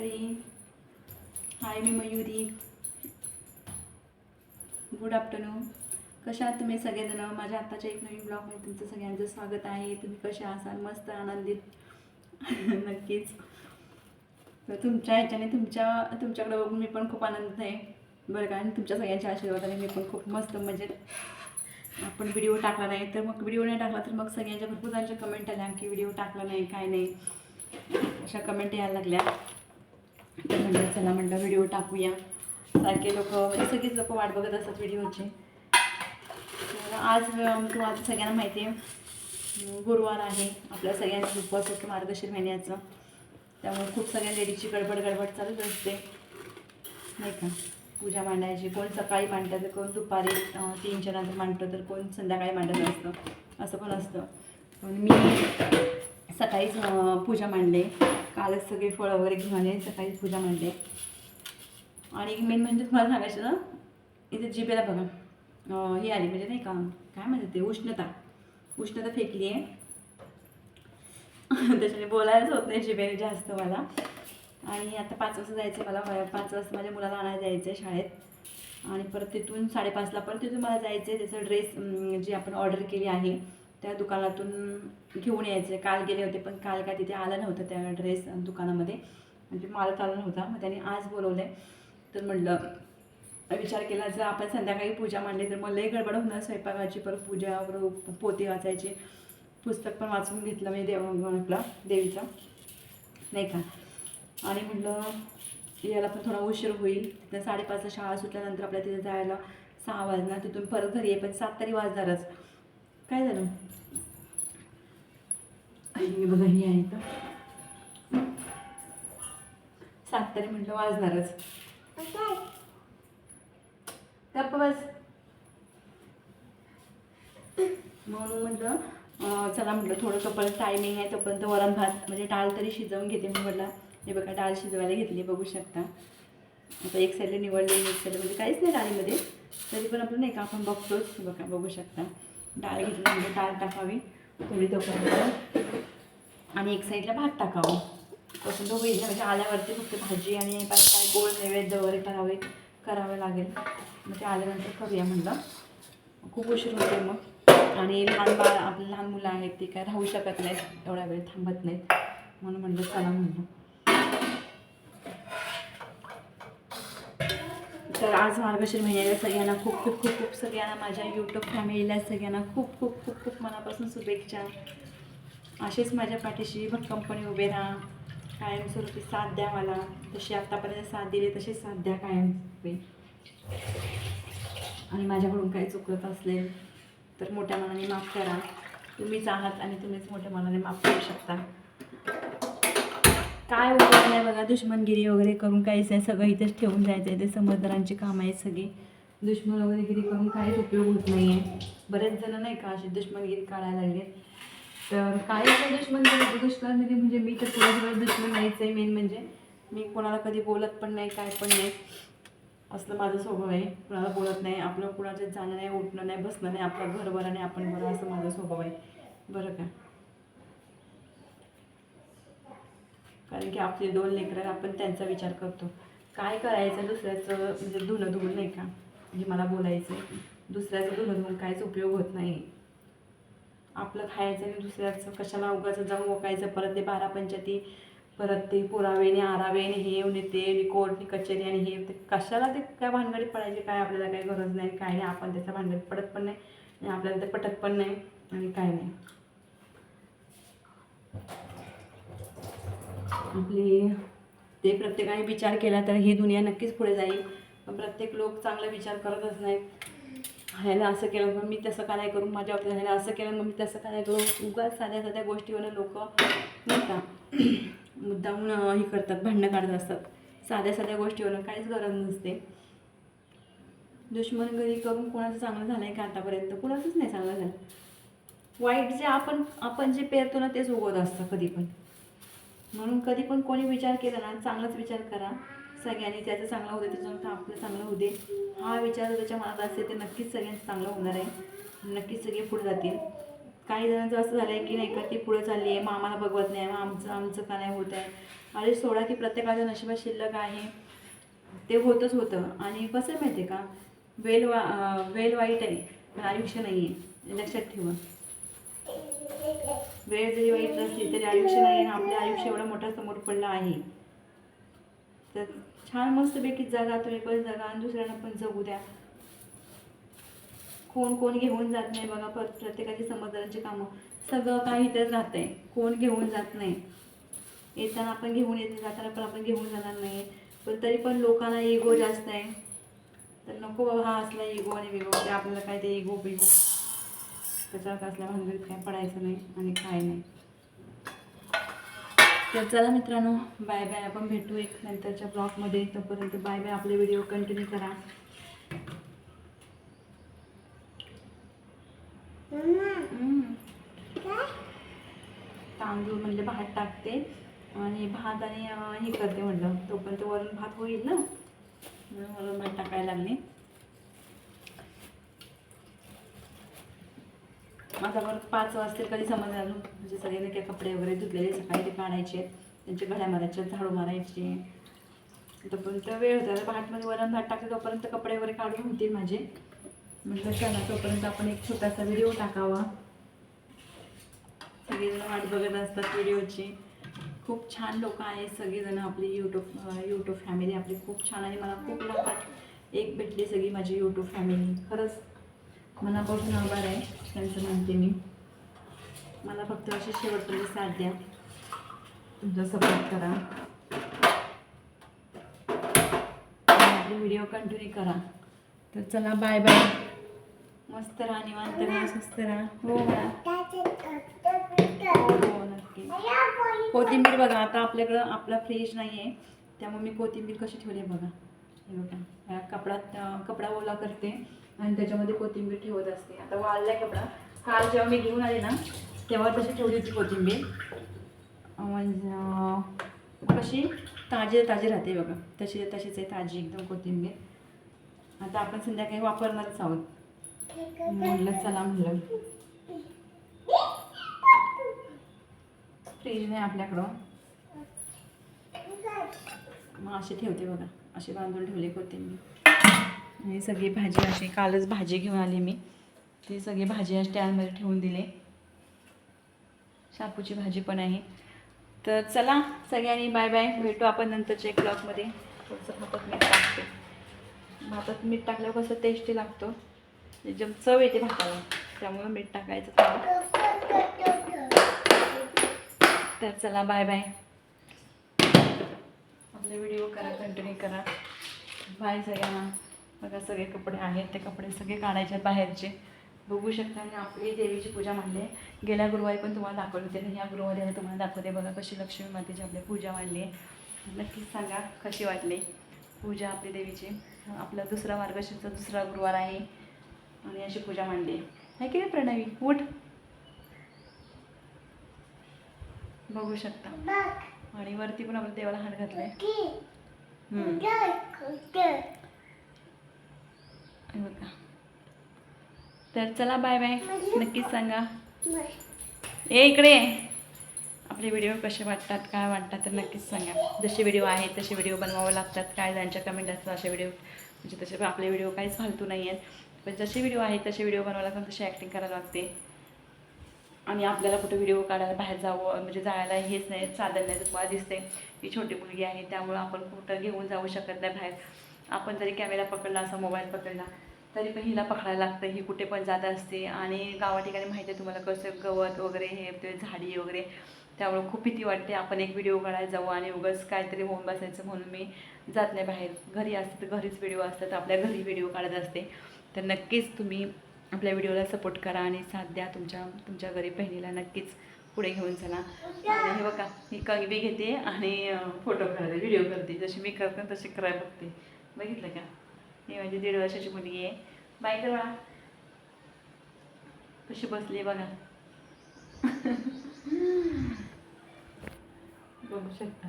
हाय मी Mayuri good afternoon कशा आहात तुम्ही सगळेजण? माझ्या आत्ताच्या एक नवीन ब्लॉगमध्ये तुमचं सगळ्यांचं स्वागत आहे. तुम्ही कशा असाल? मस्त आनंदित. नक्कीच. तर तुमच्या ह्याच्याने तुमच्या तुमच्याकडे बघून मी पण खूप आनंदित आहे. बरं का? आणि तुमच्या सगळ्यांच्या आशीर्वादाने मी पण खूप मस्त मजेत आपण व्हिडिओ टाकला नाही. तर मग व्हिडिओ नाही टाकला तर मग सगळ्यांच्या भरपूर जणांच्या कमेंट आल्या की व्हिडिओ टाकला नाही काय नाही. अशा कमेंट यायला लागल्या. म्हणलं चला म्हणलं व्हिडिओ टाकूया. सारखे लोक म्हणजे सगळीच लोक वाट बघत असतात व्हिडिओचे. तर आज अं, तुम्हाला सगळ्यांना माहिती आहे गुरुवार आहे. आपल्या सगळ्यांचा उपवास असतो मार्गशीर महिन्याचं. त्यामुळे खूप सगळ्या लेडीजची गडबड गडबड चालूच असते. नाही का? पूजा मांडायची कोण सकाळी मांडतं तर कोण दुपारी तीनच्या नंतर मांडतं तर कोण संध्याकाळी मांडत असतं. असं पण असतं. मी सकाळीच पूजा मांडले. कालच सगळे फळं वगैरे घेऊन आले सकाळीच पूजा मांडले. आणि मेन म्हणजे तुम्हाला सांगायचं ना इथे जिबेला बघा. हे आली म्हणजे नाही का काय म्हणतात ते उष्णता. उष्णता फेकली आहे. त्याच्याने बोलायलाच होत नाही जिबेने जास्त मला. आणि आता पाच वाजता जायचं मला व- पाच वाजता माझ्या मुलाला आणायला जायचं आहे शाळेत. आणि परत तिथून साडेपाचला परत तिथून मला जायचं आहे त्याचं ड्रेस जी आपण ऑर्डर केली आहे त्या दुकानातून घेऊन यायचे. काल गेले होते पण काल काय तिथे आलं नव्हतं त्या ड्रेस दुकानामध्ये. म्हणजे मालक आला नव्हता. मग त्याने आज बोलवलं आहे तर म्हटलं विचार केला जर आपण संध्याकाळी पूजा मांडली तर मग लई गडबड होणार. स्वयंपाकाची परत पूजा वगैरे पोती वाचायची. पुस्तक पण वाचून घेतलं मी देव आपला देवीचं. नाही का? आणि म्हटलं याला पण थोडा उशीर होईल. तिथं साडेपाचला शाळा सुटल्यानंतर आपल्या तिथे जायला सहा वाजणार. तिथून परत घरी आहे पण सात तरी वाजणारच. काय झालं? आई, बघा ही आहे तर सात तरी म्हटलं वाजणारच. गप्प बस. म्हणून म्हटलं चला म्हटलं थोडं तोपर्यंत टायमिंग आहे तोपर्यंत वरण भात म्हणजे डाळ तरी शिजवून घेते मी म्हटलं. हे बघा डाळ शिजवायला घेतली बघू शकता. आता एक साईडला निवडली एक साईडला म्हणजे काहीच नाही डाळीमध्ये. तरी पण आपण नाही का आपण बघतोच बघा बघू शकता. डाळ घेतली म्हणजे डाळ टाकावी. थोडी तोपर्यंत आणि एक साईडला भात टाकावं. तसं दोघं म्हणजे आल्यावरती फक्त भाजी आणि बाकी काय गोड नैवेद्य वगैरे करावे करावे लागेल. मग ते आल्यानंतर करूया म्हणलं. खूप उशीर होते मग. आणि लहान बाळ आपले लहान मुलं आहेत ते काय राहू शकत नाहीत एवढा वेळ थांबत नाहीत. म्हणून म्हणलं चला म्हणलं. तर आज मार्गशीर महिन्याला सगळ्यांना खूप खूप खूप खूप सगळ्यांना माझ्या यूट्यूब फॅमिलीला सगळ्यांना खूप खूप खूप खूप मनापासून शुभेच्छा. असेच माझ्या पाठीशी भक्कमपणे उभे राहा. कायमस्वरूपी साथ द्या मला. जशी आत्तापर्यंत साथ दिली तशी साथ द्या कायमस्वरूपी. आणि माझ्याकडून काही चुकत असले तर मोठ्या मनाने माफ करा. तुम्हीच आहात आणि तुम्हीच मोठ्या मनाने माफ करू शकता. काय उपयोग नाही बघा दुश्मनगिरी वगैरे करून काहीच नाही सगळं इथेच ठेवून जायचं आहे ते समजदारांची काम आहेत सगळी. दुश्मन वगैरे गिरी करून काहीच उपयोग होत नाही आहे बरेच जण नाही का अशी दुश्मनगिरी काढायला लागले तर काही नाही दुश्मनगिरी दुश्मनगिरी म्हणजे, म्हणजे मी तर कोणाजवळ दुश्मन नाहीच आहे मेन म्हणजे. मी कोणाला कधी बोलत पण नाही काय पण नाही. असलं माझा स्वभाव आहे. कुणाला बोलत नाही आपलं कुणाचं जाणं नाही उठणं नाही बसणं नाही आपलं घर बरं नाही आपण बरं असं माझा स्वभाव आहे. बरं का? कारण की आपले दोन लेकरं आपण त्यांचा विचार करतो. काय करायचं दुसऱ्याचं म्हणजे धुणं धुवून नाही का? जे मला बोलायचं आहे दुसऱ्याचं धुणं धुवून काहीच उपयोग होत नाही. आपलं खायचं आणि दुसऱ्याचं कशाला उगाचं जाऊन ओकायचं परत ते बारा पंचायती परत ते पुरावेने आरावेने आरावे आणि हे आणि ते आणि कचेरी आणि हे ते कशाला ते काय भानगडीत पडायचे काय आपल्याला काही गरज नाही काय नाही. आपण त्याच्या भानगडीत पडत पण नाही आणि आपल्याला ते पटत पण नाही आणि काय नाही. आपली ते प्रत्येकाने विचार केला तर ही दुनिया नक्कीच पुढे जाईल. पण प्रत्येक लोक चांगला विचार करतच नाही ह्याला असं केलं मग मी तसं का नाही करू? माझ्या बाबतीत ह्याला असं केलं मग मी तसं का नाही करू? उगाच साध्या साध्या गोष्टीवर लोक नाही का मुद्दामून हे करतात भांडणं काढत असतात. साध्या साध्या गोष्टीवर काहीच गरज नसते. दुश्मन घरी करून कोणाचं चांगलं झालं आहे का आतापर्यंत? कोणाचंच नाही चांगलं झालं. वाईट जे आपण आपण जे पेरतो ना तेच उगवत असतं कधी पण. म्हणून कधी पण कोणी विचार केला ना चांगलाच विचार करा. सगळ्यांनी त्याचं चांगलं होते त्याच्यानंतर आपलं चांगलं होते हा विचार त्याच्या मनात असेल तर नक्कीच सगळ्यांचं चांगलं होणार आहे. नक्कीच सगळे पुढे जातील. काही जणांचं असं झालं आहे की नाही का ती पुढे चालली आहे मग आम्हाला बघवत नाही मग आमचं आमचं का नाही होत आहे. अरे सोडा की प्रत्येकाच्या नशिबात शिल्लक आहे. ते होतच होतं. आणि कसं आहे माहिती आहे का वेल वा वेल वाईट आहे पण आयुष्य नाही आहे लक्षात ठेवा. वेळ जरी वाईट नसली तरी आयुष्य नाही ना आपलं आयुष्य एवढं मोठं समोर पडलं आहे. तर छान मस्तपैकी जगा तुम्ही पण जगा आणि दुसऱ्यांना पण जगू द्या. कोण कोण घेऊन जात नाही बघा पर प्रत्येकाची समजदारांची कामं. सगळं काही तर राहत आहे कोण घेऊन जात नाही. येताना आपण घेऊन येते जाताना पण आपण घेऊन जाणार नाही पण तरी पण लोकांना इगो जास्त आहे. तर नको बाबा हा असला इगो आणि विगो ते आपल्याला काय ते इगो बिगो. त्याच्यावर असल्या भानगडीत काय पडायचं नाही आणि काय नाही. तर चला मित्रांनो बाय बाय आपण भेटू एक नंतरच्या ब्लॉगमध्ये. तोपर्यंत बाय बाय आपले व्हिडिओ कंटिन्यू करा. तांदूळ म्हणजे भात टाकते आणि भात आणि हे करते म्हटलं तोपर्यंत वरून भात होईल ना? वरून भात टाकायला लागले. माझा परत पाच वाजतील कधी समज आलो म्हणजे सगळे काही कपडे वगैरे धुतलेले सकाळी ते काढायचे. त्यांचे घड्या मारायचे झाडू मारायचे. तोपर्यंत वेळ होता. भाटमध्ये वरण भात टाकते तोपर्यंत कपडे वगैरे काढून होतील माझे. म्हटलं चला तोपर्यंत आपण एक छोटासा व्हिडिओ टाकावा. सगळेजण वाट बघत असतात व्हिडिओची खूप छान लोक आहेत सगळेजण आपली यूट्यूब यूट्यूब फॅमिली आपली खूप छान आणि मला खूप लागतात एक भेटली सगळी माझी यूट्यूब फॅमिली खरंच मनापासून आभार आहे. त्यांचं म्हणते मी. मला फक्त अशी शेवटपर्यंत साथ द्या. तुमचा सपोर्ट करा. आपले व्हिडिओ कंटिन्यू करा. तर चला बाय बाय. मस्त राहा निवांत राहा. स्वस्त राहा. हो हो हो नक्की. कोथिंबीर बघा आता आपल्याकडं आपला फ्रीज नाही आहे त्यामुळे मी कोथिंबीर कशी ठेवली बघा. हे बघा ह्या कपडात कपडा ओला करते आणि त्याच्यामध्ये कोथिंबीर ठेवत असते. आता वाळला कपडा. काल जेव्हा मी घेऊन आले ना तेव्हा तशी ठेवली होती कोथिंबीर. म्हणजे कशी? ताजी ताजी राहते बघा. तशी तशीच आहे ताजी एकदम कोथिंबीर. आता आपण संध्याकाळी वापरणारच आहोत. म्हणलं चला म्हणलं. फ्रीज नाही आपल्याकडं. मग अशी ठेवते बघा. अशी बांधून ठेवली कोथिंबीर. आणि सगळी भाजी अशी कालच भाजी घेऊन आली मी. ती सगळी भाजी स्टँडमध्ये ठेवून दिले. शापूची भाजी पण आहे. तर चला सगळ्यांनी बाय बाय भेटू आपण नंतरच्या एक ब्लॉगमध्ये थोडंसं भातात मीठ टाकते. भातात मीठ टाकल्यावर कसं टेस्टी लागतो. एकदम चव येते भाताला. त्यामुळं मीठ टाकायचं तर चला बाय बाय आपले व्हिडिओ करा कंटिन्यू करा. बाय सगळ्यांना. बघा सगळे कपडे आहेत ते कपडे सगळे काढायचे आहेत बाहेरचे. बघू शकता आणि आपली देवीची पूजा मांडली. आहे गेल्या गुरुवारी पण तुम्हाला दाखवली होती आणि या गुरुवारी आहे तुम्हाला दाखवते. बघा कशी लक्ष्मी मातेची आपली पूजा मांडली. आहे नक्कीच सांगा कशी वाटली पूजा आपली देवीची? आपला दुसरा मार्गशीर्षचा दुसरा गुरुवार आहे. आणि अशी पूजा मांडली. आहे की नाही प्रणवी? उठ. बघू शकता. आणि वरती पण आपण देवाला हात घातलाय. हे बघा. तर चला बाय बाय नक्कीच सांगा. ए इकडे. आपले व्हिडिओ कसे वाटतात काय वाटतात तर नक्कीच सांगा. जसे व्हिडिओ आहेत तसे व्हिडिओ बनवावे लागतात. काय ज्यांच्या कमेंट असतात असे व्हिडिओ म्हणजे तसे आपले व्हिडिओ काहीच फालतू नाही आहेत पण जसे व्हिडिओ आहेत तसे व्हिडिओ बनवायला लागतात तशी ॲक्टिंग करायला लागते. आणि आपल्याला कुठे व्हिडिओ काढायला बाहेर जावं म्हणजे जायला हेच नाही साधन नाही. तुम्हाला दिसते ही छोटी मुलगी आहे त्यामुळं आपण कुठं घेऊन जाऊ शकत नाही बाहेर. आपण जरी कॅमेरा पकडला असा मोबाईल पकडला तरी पण हिला पकडायला लागतं. ही कुठे पण जात असते. आणि गावा ठिकाणी माहिती आहे तुम्हाला कसं गवत वगैरे हे ते झाडी वगैरे त्यामुळे खूप भीती वाटते. आपण एक व्हिडिओ काढायला जाऊ आणि उगाच काहीतरी होऊन बसायचं म्हणून मी जात नाही बाहेर. घरी असते तर घरीच व्हिडिओ असतात. आपल्या घरी व्हिडिओ काढत असते. तर नक्कीच तुम्ही आपल्या व्हिडिओला सपोर्ट करा आणि साथ द्या तुमच्या तुमच्या गरीब बहिणीला नक्कीच पुढे घेऊन चला. आणि हे बघा मी कवी घेते आणि फोटो करते व्हिडिओ करते जशी मी करते तशी करायला बघते. बघितलं का? ही माझी दीड वर्षाची मुलगी आहे. बाय करा. कशी बसली बघा. बघू शकता.